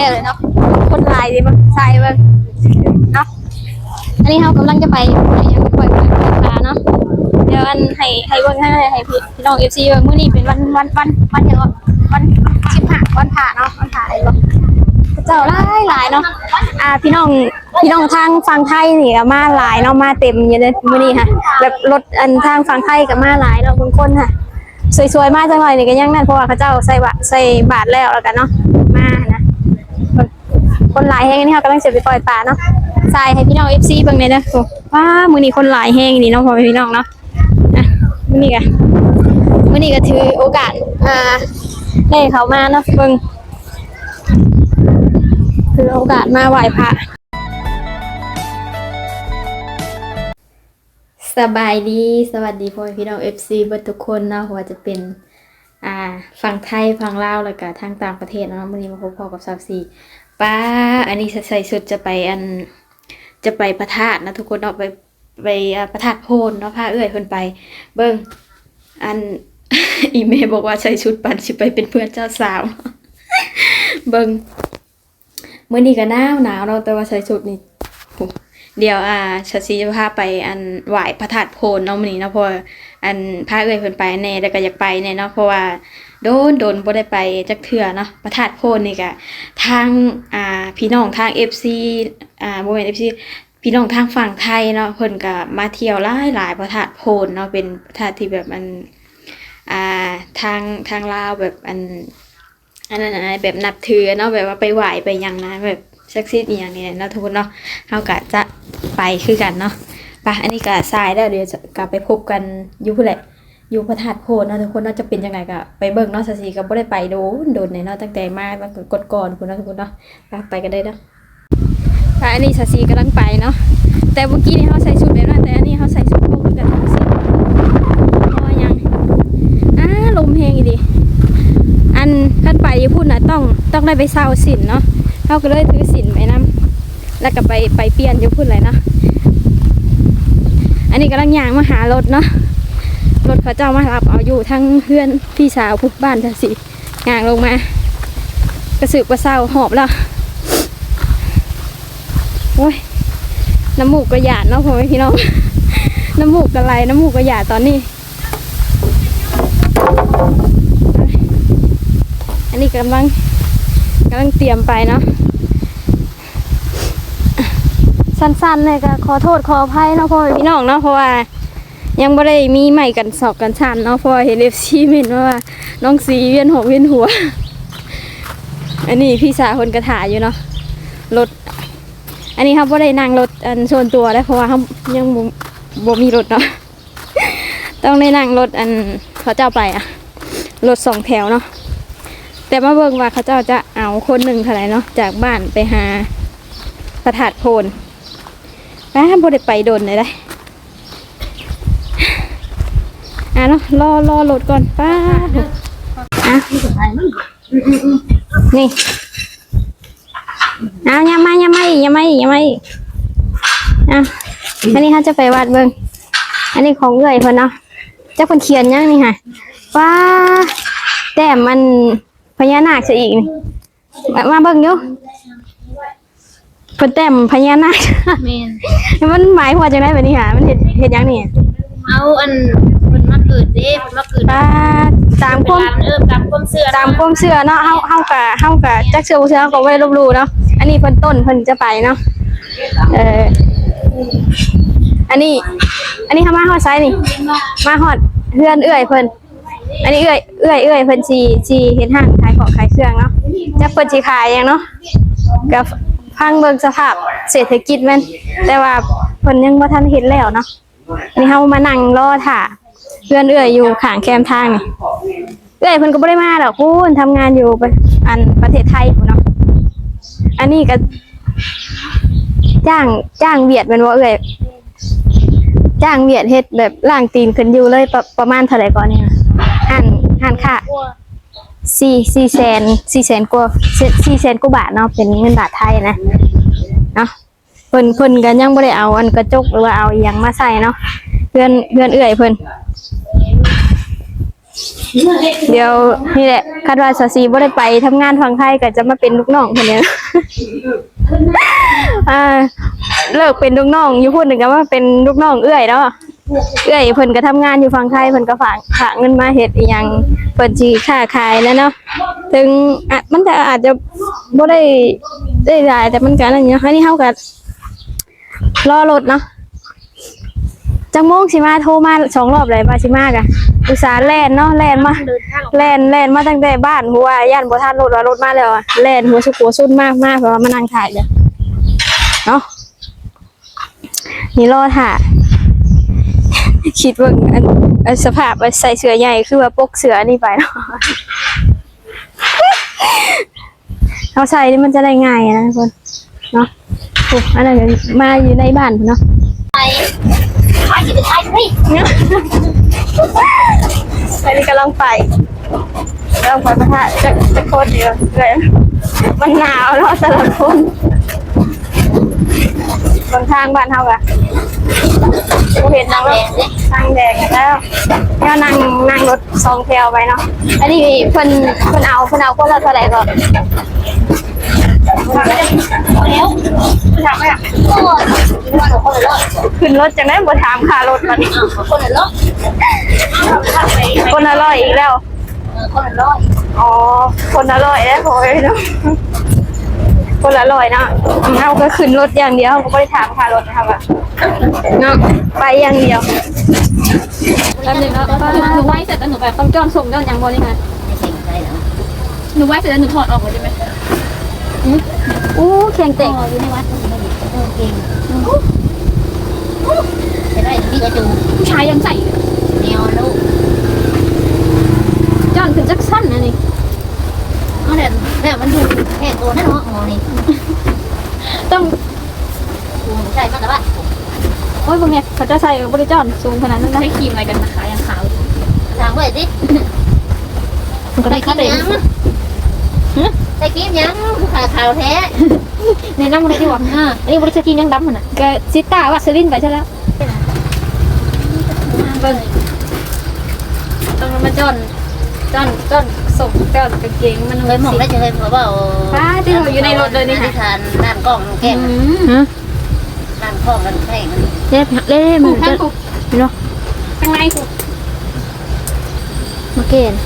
น่เลยเนาะคนลายดิบ่ใช่บิ่งเนาะอันนี้เรากำลังจะไปไปยังปล่อยปล่อยปล่ยปลาเนาะเดี๋ยวอันให้ให้เบิ่งให้ให้พี่พี่น้อง FC เบิ่งมื้อนี้เป็นวันวันวันวันยังวะวัน15วันพระเนาะวันพระไอ้บ่เจ้าหลายหลายเนาะอ่าพี่น้องพี่น้องทางฝั่งไทยนี่ก็มาหลายเนาะมาเต็มอยู่เลยมื้อนี้ค่ะแบบรถอันทางฝั่งไทยก็มาหลายเนาะบางคนค่ะสวยๆมากจังเลยนี่ก็ยังนั่นเพราะว่าเขาเจ้าใส่บาใส่บาทแล้วแล้วกันเนาะมานะ คนหลายแห้งนี่เขากำลังจะไปปล่อยปลาเนาะใส่ให้พี่น้องเอฟซีบางเนี่ยนะว้ามือนี้คนหลายแห้งนี่เนาะพ่อพี่น้องเนาะอะมือนี้ก็มือนี้ก็ถือโอกาส อ่าได้เขามาเนาะเบิ่งถือโอกาสมาไหว้พระสบายดี สวัสดีพ่อพี่น้อง FC เบิดทุกคนเนาะว่าจะเป็น อ่า ฝั่งไทย ฝั่งลาว แล้วก็ทางต่างประเทศเนาะมื้อนี้มาพบพ่อกับซาวซี ป้า อันนี้ใส่ชุดจะไปอันจะไปประทาดนะทุกคนเนาะไปไปประทาดโพนเนาะพาเอื้อยเพิ่นไป เบิ่งอันอีเมลบอกว่าใส่ชุดปันสิไปเป็นเพื่อนเจ้าสาว เบิ่งเมื้อนี้ก็หนาวหนาวเนาแต่ว่าใส่ชุดนี่เดี๋ยวอ่าชัดซีจะพาไปอันไหวพระธาตุโพนเนาะมื้อนี้เนาะเพราะอันพาเอื้อยเพิ่นไปแน่แต่ก็อยากไปแน่เนาะเพราะว่า โดนโดนบ่ได้ไปจักเทื่อเนาะพระธาตุโพนนี่ก็ทางอ่าพี่น้องทาง FC อ่าบ่แม่น FC พี่น้องทางฝั่งไทยเนาะเพิ่นก็มาเที่ยวหลายหลายพระธาตุโพนเนาะเป็นพระธาตุที่แบบมันอ่าทางทางลาวแบบอันอันนั้นแบบนับถือเนาะแบบว่าไปไหว้ไปยังนะแบบศักดิ์สิทธิ์อหย่างนี้เนาะทุกคนเนาะเฮาก็จะไปคือกันเนาะไปอันนี้ก็ทรายแล้วเดี๋ยวจะกลับไปพบกันอยู่พุ่นแหละ อยู่พระธาตุโพนเนาะทุกคนเนาะจะเป็นยังไงก็ไปเบิ่งเนาะสสีก็บ่ได้ไปโดนโดนในเนาะตั้งแต่มามันก็กดก่อนพุ่นเนาะทุกคนเนาะไปกันได้เนาะไปอันนี้สสีกำลังไปเนาะแต่เมื่อกี้นี่เฮาใส่ชุดแบบนั้นแต่อันนี้เฮาใส่ชุดพวกกันทั้งสิ้นพราะว่าหยังอ้าลมแฮงอีดีอันขั้นไปอยู่พุ่นะต้องต้องได้ไปเศร้าสินเนาะเขาก็เลยถือสินไปนํแล้วก็ไปไปเปลี่ยนอยู่พุ่นเลยเนาะอันนี้กำลังย่างมาหารถเนาะ รถเขาเจ้ามารับเอาอยู่ทั้งเพื่อนพี่สาวผู้บ้านทัสิย่างลงมากระสือกระเศร้าหอบแล้วโอ้ยน้ำมูกกระหยาดเนาะพ่อพี่น้องน้ำมูกกระไหลน้ำมูกกระหยาดตอนนี้ อันนี้กำลังกำลังเตรียมไปเนาะสั้นๆเลยก็ขอโทษขออภัยเนาะพ่อพี่น้องเนาะเพราะว่า ยังไม่ได้มีใหม่กันสอบกันชันเนาะเพราะเห็นเอฟซีเมนว่าน้องสีเวียนหัวเวียนหัว อันนี้พี่สาวคนกระถาอยู่เนาะรถ อันนี้เขาไม่าได้นั่งรถอันส่วนตัวแล้เพราะว่าเขายังบ่มีรถเนาะต้องได้นั่งรถอันเขาเจ้าไปอะรถสองแถวเนาะแต่มาเบิ่งว่าเขาเจ้าจะเอาคนหนึ่งเท่าไหร่เนาะจากบ้านไปหาพระธาตุโพนป้าบ่ได้ไปโดนเลยได้ อะเนาะรอรอรถก่อนป้าอะนี่เอายามาอยามาอีกอยามาอีกอยามาอีกอะอันนี้เขาจะไปวัดเบิ่งอันนี้ของเอื้อยเพิ่นเนาะเจ้าคนเขียนยังนี่ค่ะป้าแต่มันพญานาคซะอีกนี่มามาเบิ่งอยู่เพิ่นแต้มพญานาคแม่นมันหมายหัวจังได๋บัดนี้หามันเฮ็ดเฮ็ดหยังนี่เอาอัน เพิ่นมาเกิดเด้เพิ่นมาเกิดป้าตามความเออตามความเชื่อตามความเชื่อเนาะเฮาเฮาก็เฮาก็จักเชื่อบ่เชื่อเฮาก็บ่ได้ลบหลู่เนาะอันนี้เพิ่นต้นเพิ่นจะไปเนาะเอออันนี้ อันนี้เฮามาฮอดไสนี่ มาฮอดเฮือนเอื้อยเพิ่นอันนี้เอื้อยเอื้อยเอื้อยเพิ่นสิสิเฮ็ดห้างขายของขายเครื่องเนาะจักเพิ่นสิขายหยังเนาะก็พังเบิ่งสภาพเศรษฐกิจแม่นแต่ว่าเพิ่นยังบ่ทันเฮ็ดแล้วเนาะอันนี้เฮามานั่งรอท่า เพื่อนเอื้อยอยู่ข้างแคมทางนี่เอื้อยเพิ่นก็บ่ได้มาดอกคุณทำงานอยู่ปอันประเทศไทยพุ่นเนาะอันนี้ก็ จ้างจ้างเวียดแม่นบ่เอื้อยจ้างเวียดเฮ็ดแบบล่างตีนขึ้นอยู่เลยประประมาณเท่าไหร่ก่อนเนี่ยหันหันค่าสี่สี่แสนสี่แสนกว่าสี่แสนกว่าบาทเนาะเป็นเงินบาทไทยนะเนาะเพิ่นเพิ่นกันยังบ่ได้เอาอันกระจกหรือว่าเอาอยังมาใส่เนาะเพื่อนเพื่อนเอื้อยเพิ่น เดี๋ยวนี่แหละคาดว่าสาสีบ่ได้ไปทำงานฝั่งไทยก็จะมาเป็นลูกน้องคนนี้อ่าเลิกเป็นลูกน้องอยู่พูดหนึ่งก็ว่าเป็นลูกน้องเอื้อยเนาะเอื้อยเพิ่นก็ทำงานอยู่ฝั่งไทยเพิ่นก็ฝากฝากเงินมาเฮ็ดอีหยังเพิ่นสิค้าขายแล้วเนาะถึงอะมันจะอาจจะบ่ได้ได้หลายแต่มันก็อันนั้นอยู่อันนี้เฮาก็รอรถเนาะ จังโมงสิมาโทรมาสองรอบเลยว่าสิมากะอุตส่าห์แล่นเนาะแล่นมาเดินทางออกแล่นแล่นมาตั้งแต่บ้านเพราะว่าย่านบ่ทันรถว่ารถมาแล้วอะแล่นหัวสุกหัวสุดมากมากเพราะว่ามานั่งถ่ายเลยเนาะนี่รอถ่าคิดว่าอันอันสภาพว่าใส่เสื้อใหญ่คือว่าปกเสื้อนี่ไปเนาะเอาใส่นี่มันจะได้ง่ายอะนะทุกคนเนาะโอ้อันนั้นก็มาอยู่ในบ้านพุ่นเนาะ ไปไปสิไปไปเฮ้ยไปนี่กำลังไปกำลังไปพระธาตุจะจะโคตรเดียวเลยมันหนาวแล้วแต่ละคนบนทางบ้านเฮาอะกูเห็นนั่งรถทางแดงแล้วก็นั่งนั่งรถสองแถวไปเนาะอันนี้เพิ่นเพิ่นเอาเพิ่นเอาคนละเท่าไหร่ก่อน แล้วเพิ่นถามไหมอะโอ้ยว่าเราคนละร้อยขึ้นรถจังได้บ่ถามค่ารถมันอ้าวคนละร้อยคนละร้อยอีกแล้วเออคนละร้อยอ๋อ คนละร้อยแล้วโอ้ยเนาะคนละร้อยเนาะเราก็ขึ้นรถอย่างเดียวเราก็ไม่ได้ถามค่ารถนะครับอะเนาะไปอย่างเดียวแป๊บนึงเนาะหนูไหว้เสร็จแล้วหนูไปต้องจอนส่งจอนยังบอนี่ไงไม่ใช่ใช่แล้วหนูไหว้เสร็จแล้วหนูถอดออกเลยได้ไหม อู้แข็งเต่งงอยู่ในวัดเออเก่งจะได้พี่กระจูผู้ชายยังใส่แนวลูกจอนถึงจักสั้นนะนี่เอาเนี่ยเนี่ยมันดูแค่ตัวนั่นเนาะอ๋อนี่ต้องดูใช่มั้งแต่ว่าโอ้ยพวกเนี้ยเขาจะใส่บริจอนสูงขนาดนั้นนะให้ครีมอะไรกันนะคะยังขาวถามว่าสิมันก็ได้ครีค่ามเด็ยั งใส่ครีมยังขาวขาวแท้ในน้ำมันได้ดีกว่าอ่าอันนี้บริษัทกินยังดำมันอะแกซิต้าว่าเซรินไปใช่แล้วเบิ้งต้องมาจอนจอนจอนส่งจอนกางเกงมันเคยมองได้จะเคยบอกว่าป้าที่เราอยู่ในรถเลยนี่ที่ค่ะทานน้ำกล้องแก้มฮะน้ำกล้องกันแท่งเล่เล่มันจะเนาะข้างในกูมาเกณฑ์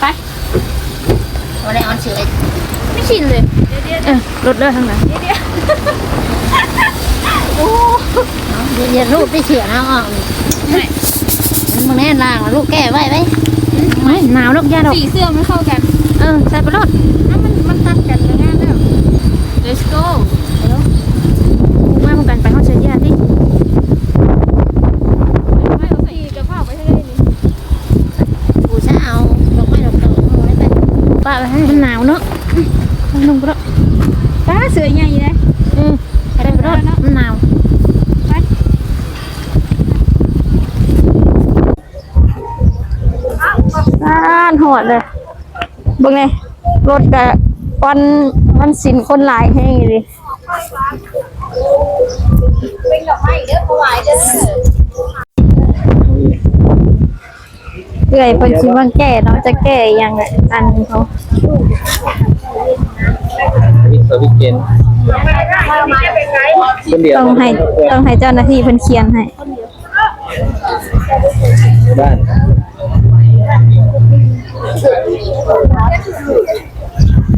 ไป วันนี้ออนเฉยไม่ชินเลยเออรถเลิกทางไหนเรียนรูปได้เฉียนะอะมึงแน่นางลูกแก้ไว้ไหมไม่หนาวดอกยาดอกสีเสื้อมันเข้ากัน เออใส่ไปรถมันมันตัดกันแล้วงานแล้ว let's go มาพร้อมกันไปห้องเชียร์ยาดิไม่เอาสีกระเพราไปให้ได้นี่ กูจะเอาดอกไม้ดอกเต๋อได้ไป ป้าไปให้มันหนาวเนาะมันนุ่มก็ป้าเสือใหญ่เลยอืมไปได้ไปรถมันหนาว อ่านหอดเลยเบิ่งไงรถกะวันวันสินคนหลายแห้งอยู่ดิเป็นดอกไม้เด้อผู้วายเด้อเอื่อยเพิ่นสิมาแก้เนาะจะแก้อหยังไงอันเขาวิสวิเกนคนเดียวต้องให้ต้องให้เจ้าหน้าที่เพิ่นเขียนให้บ้าน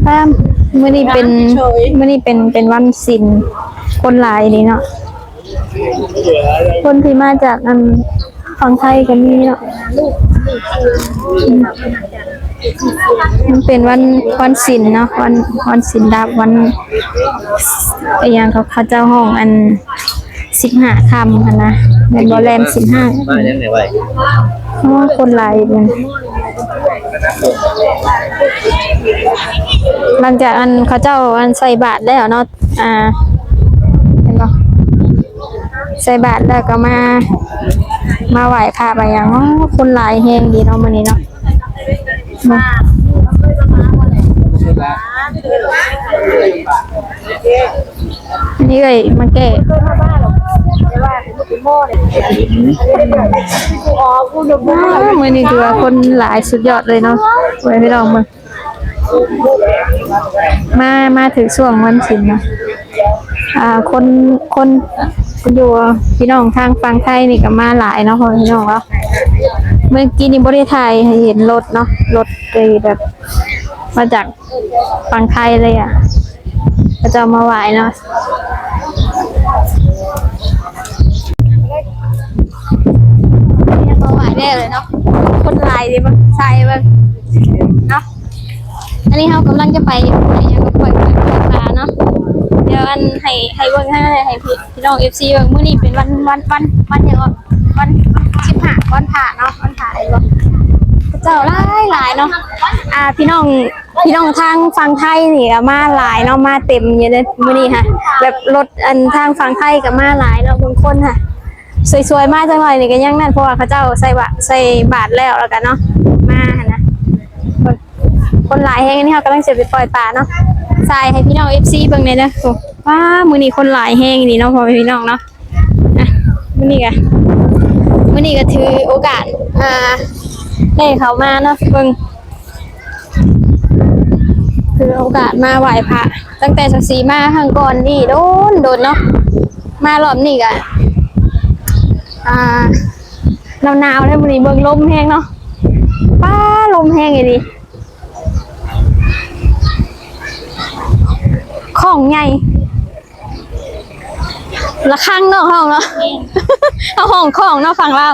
ถ้ามื้อนี้เป็นมื้อนี้เป็นเป็นวันศิลคนหลายนี่เนาะคนที่มาจากอันฝั่งไทยก็มีเนาะ มันเป็นวันวันศิลเนาะวันวันศิลดับวันไอ้หยังเขาเขาเจ้าห้องอันสิบห้าคำค่ะนะในบอแรมสิบห้าบ้านยังไงไว้เพราะว่าคนหลายเลยหลังจากอันเขาเจ้าอันใส่บาทแล้วเนาะอ่าเห็นปะใส่บาทแล้วก็มา มาไหว้ค่ะไปย่างอ๋อคนหลายแหงดีเนาะมื้อนี้เนาะมาอันนี่เลยมาแก้มือนี้คือว่าคนหลายสุดยอดเลยเนาะไว้พี่น้องมามา มาถึงช่วงวันศิลป์เนาะอ่า คน คน อยู่พี่น้องทางฝั่งไทยนี่ก็มาหลายเนาะพี่น้องเนาะเมื่อกี้นี่บริไทยเห็นรถเนาะรถไปแบบ มาจากฝั่งไทยเลยอะก็จะเอามาไหวเนาะมาไหวแน่เลยเนาะคนลายดิบ้างใช่บ้างเนาะอันนี้เรากำลังจะไปไปยังก็ปล่อยปล่อยปล่อยปลาเนาะ เดี๋ยวอันให้ให้เบิ่งให้ให้พี่พี่น้องเอฟซีเบิ่งมื้อนี้เป็นวันวันวันวันหยังอะวันสิบห้าวันผ่าเนาะวันผ่าไอ้บ่เจ้าหลายหลายเนาะอ่าพี่น้องพี่น้องทางฝั่งไทยนี่ก็มาหลายเนาะมาเต็มอยู่เลยมื้อนี้ค่ะแบบรถอันทางฝั่งไทยก็มาหลายเนาะบางคนค่ะสวยๆมากจังเลยนี่ก็ยังนั่นเพราะว่าเขาเจ้าใส่บาใส่บาทแล้วแล้วกันเนาะมาหั่นนะคนหลายแฮงนนี่เขากำลังจะไปปล่อยปลาเนาะ ใส่ให้พี่น้อง FC เบิ่งเลยนะโอ้ว้ามื้อนี้คนหลายแฮงนี่เนาะพ่อพี่น้องเนาะอะมื้อนี้ก็มื้อนี้ก็ถือโอกาสอ่าได้เขามาเนาะเบิ่งถือโอกาสมาไหว้พระตั้งแต่สักสีมาครั้งก่อนนี่โดนโดนเนาะมารอบนี้ก็อ่าหนาวหนาวๆเลยวันนี้เบิ่งลมแห้งเนาะป้าลมแห้งไงดิ ของใหญ่ละข้างเนาะห้องเนาะเอาห้องของเนาะฝั่งเรา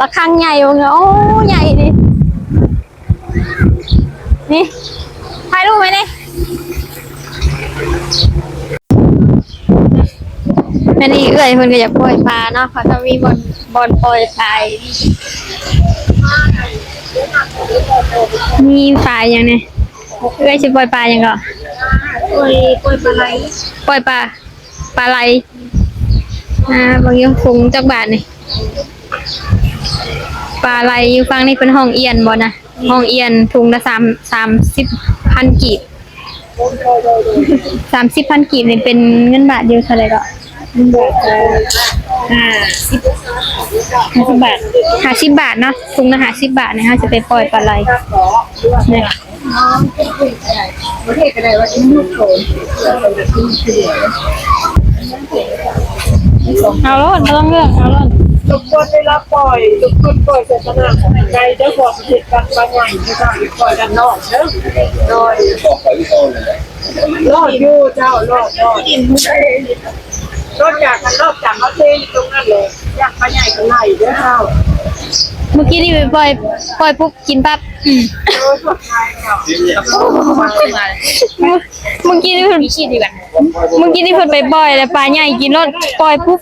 ละข้างใหญ่วงเนาะโอ้ใหญ่ดินี่ถ่ายรูปไหมเนี่ยอันนี้เอื้อยเพิ่นก็อยากปล่อยปลาเนาะเขาจะมีบอลบอลปล่อยปลามีปลาอย่างเนี่ยเอื้อยสิปล่อยปลาอย่างก็ ปล่อยปล่อยปลาไหลปล่อยปลาปลาไหลอ่าบางอย่างฟุงจักบาทนี่ปลาไหลอยู่ฟังนี่เป็นห้องเอียนบ่นะห้องเอียนทุงละสามสามสิบพันกีบสามสิบพันกีบนี่เป็นเงินบาทเดียวเท่าไหร่ก็ห้าสิบบาทห้าสิบบาทเนาะถุงละห้าสิบบาทนี่ยค่ะจะไปปล่อยปลาไหลเนี่ย น้องที่เทศอะไรว่าล้นไม่ต้องเลือกเอาล้นทุกคนได้รับปล่อยทุกคนปล่อยศาสนาใจเจ้าของเหตุการณ์บางอย่างที่เราปล่อยกันนอกเนอะโดยรอดอยู่เจ้ารอดรอดรอดจากกันรอดจากเขาเทอยู่ตรงนั้นเลยอยากไปใหญ่กันไหนเด้อเจ้า เมื่อกี้นี่ไปปล่อยปล่อยปุ๊บกินปั๊บอืมเมื่อกี้นี่เพิ่นขี้ดีกว่าเมื่อกี้นี่เพิ่นไปปล่อยแล้วปลาใหญ่กินรถปล่อยปุ๊บ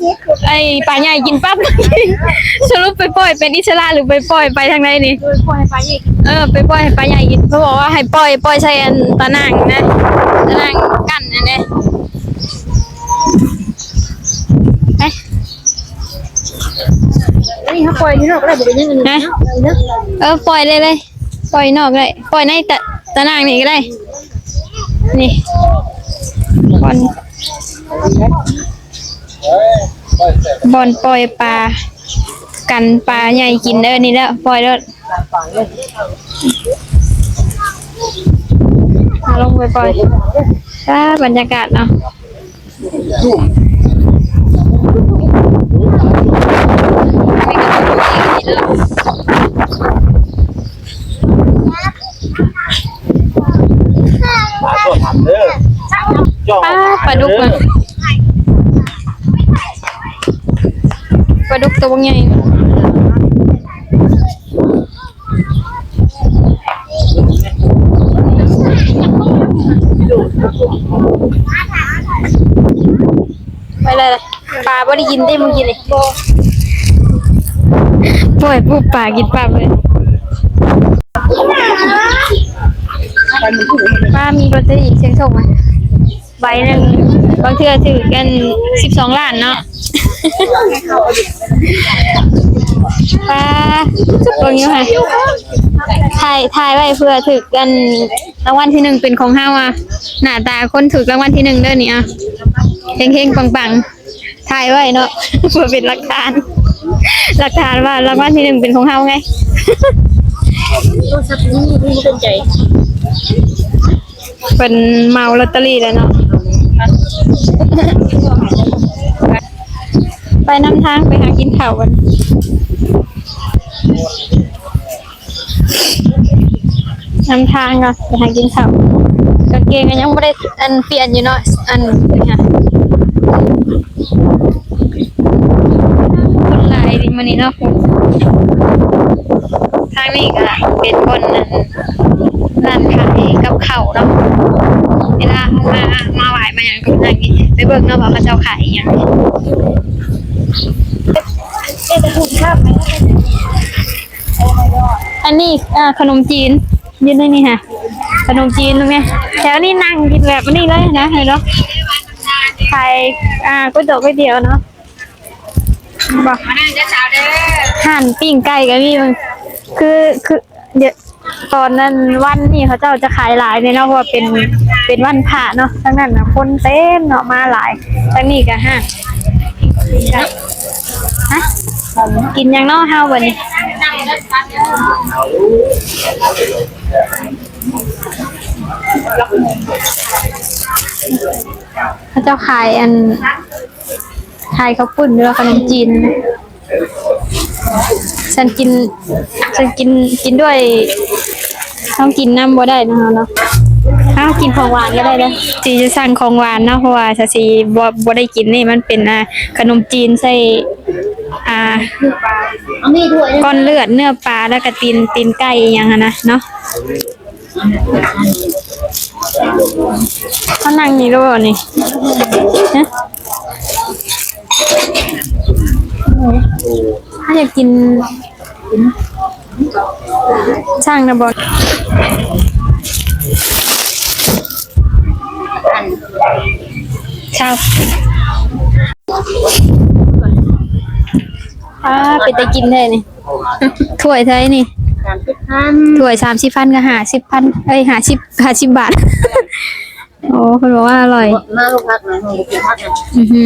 ไอ้ปลาใหญ่กินปั๊บสรุปไปปล่อยเป็นอิสระหรือไปปล่อยไปทางไหนนี่ปล่อยไปอีกเออไปปล่อยให้ปลาใหญ่กินเขาบอกว่าให้ปล่อยปล่อยใส่อันตะนางนะตะนางกั้นอันนี้ไนี่เขาปล่อยที่นอกได้บ่ได้ยังไงนะเออปล่อยเลยเลยปล่อยนอกเลยปล่อยในตะตะนางนี่ก็ได้ นี่บอลบอลปล่อยปลากันปลาใหญ่กินเด้อนี่แล้วปล่อยแล้วเอาลงไปปล่อยถ้าบรรยากาศเนาะมาโทษถามเด้อจ้องป้าปลาดุกมันปลาดุกตัวใหญ่ไปเลยล่ะปลาบ่ได้กินได้มึงกินเลย ปล่อยปุ๊บปลากินปลาเลยป้ามีลอตเตอรี่เชียงโชคไหมใบหนึ่งบางเทื่อถือกันสิบสองล้านเนาะป้าตรงนี้ค่ะถ่ายถ่ายไว้เพื่อถือกันรางวัลที่หนึ่งเป็นของเฮาอะ หน้าตาคนถือรางวัลที่หนึ่งเด้อนี่อะเฮงๆปังๆถ่ายไว้เนาะเพื่อเป็นหลักฐาน หลักฐานว่ารางวัลที่หนึ่งเป็นของเฮาไงโทรศัพท์นี่ที่เป็นใจเป็นเมาลอตเตอรี่แล้วเนาะไปนำทางไปหากินข้าวกันนำทางก่อนไปหากินข้าวกางเกงก็ยังไม่ได้อันเปลี่ยนอยู่เนาะอันนี้ค่ะคนหลายดิ มันนี้เนาะทางนี้ก็เป็นคนนั้นร้านขายกับเข้าเนาะเวลาเขามามาไหวมาอย่างก็อย่างนี้ไปเบิ่งเนาะว่าเขาจ้าขายอย่างนี้อันนี้อขนมจีนยืนได้นี่ค่ะขนมจีนตรงเนี้แถวนี้นั่งกินแบบนี้เลยนะเห็นเนาะขายอ่าก๋วยเตี๋ยวก๋วยเตี๋ยวเนาะบอก ห่านปิ้งไก่กับพี่มันคือคือเดี๋ยวตอนนั้นวันนี้เขาเจ้าจะขายหลายเลยเนาะเพราะว่าเป็นเป็นวันพระเนาะทั้งนั้นนะคนเต็มเนาะมาหลายทั้งนี้ก็ห้างฮะกินยังเนาะเฮาวันนี้พระเจ้าขายอันขายข้าวปุ้นหรือว่าขนมจีน ฉันกิน ฉันกินกินด้วยต้องกินน้ำบ่ได้นะคะเนาะถ้าวกินของหวานก็ได้นะจีจะสั่งของหวานเนาะเพราะว่าชาซีบ่บ่ได้กินนี่มันเป็นอ่าขนมจีนใส่อ่าเอามีด้วยก้อนเลือดเนื้อปลาแล้วก็ตีนตีนไก่อหยังอะนะเนาะเขานั่งนี่ด้วยนี่นะ ถ้าอยากกินช่างนะบอลชาวอ่าเป็นตะกินได้นี่ถ้วยไทยนี่สามสิบพันถ้วยสามสิบพันก็หาสิบพันเอ้ยหาสิบหาสิบบาท โอ้คนบอกว่าอร่อยมาลูกพักนะลูกพักนะอือหื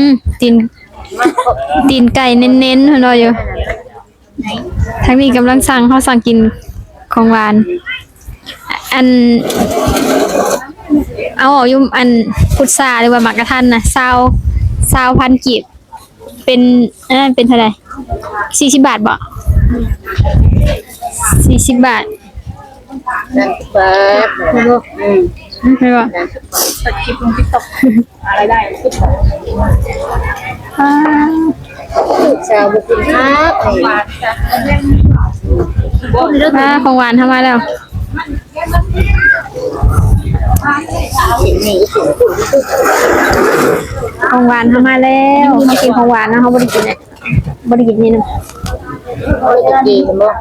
อตีน ตีนไก่เน้นๆเพิ่นรออยู่ทั้งนี้กำลังสั่งเขาสั่งกินของหวาน อัน เอาออกอยุ่มอันพุทราหรือว่าหมักกระทันนะซาวซาวพันกีบเป็นอันนั้นเป็นเท่าไหร่สี่สิบบาทบ่สี่สิบบาทสามสิบแปดอืมไม่บ่อะไรได้คิดแบบอ่า สาวบุกินพักอ่าของหวานทำมาแล้วนี่ของหวานทำมาแล้วเขากินของหวานนะเขาบริกินเนี่ยบริกินนี่นะโอ้ยดีมั้ง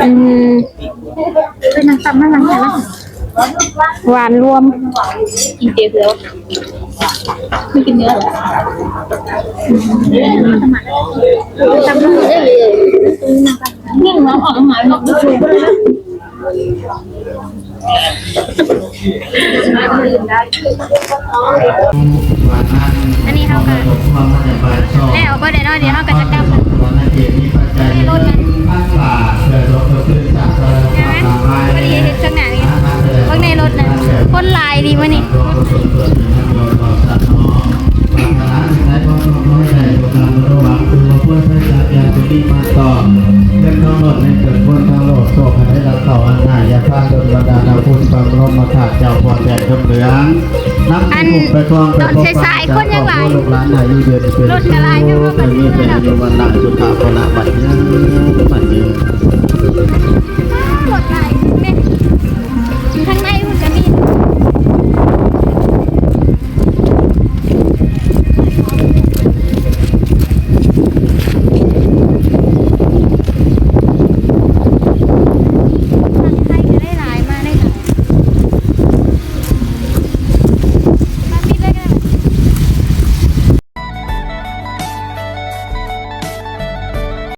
อืมเป็นนางตับน่ารักจังหวานรวมกินเตี๋ยวเดียว ไม่กินเนื้อหรอทำได้เลยนี่น้องออกมาหนอกดูเลยนะอันนี้เขาก็แล้วก็ได้เนาะเดี๋ยวเขาก็จะกลับในรถนะใช่ไหมพอดีเห็นข้างหน้านี่ข้างในรถนะคนลายดีวะนี่ เล่นทั้งหมดในเกิดพ้นทั้งโลกโศกให้เราเข้าอันหน้ายาพาดนบรรดาดาวพุทธบางรมมาขาดเจ้าพอแดดจมเหลืองนับที่ถูกไปคลองไปพบปะจากของลูกหลานอายุเดือนเป็นเป็นมีเป็นอายุวันละสุขาพละบัดนี้บัดนี้รถหลาย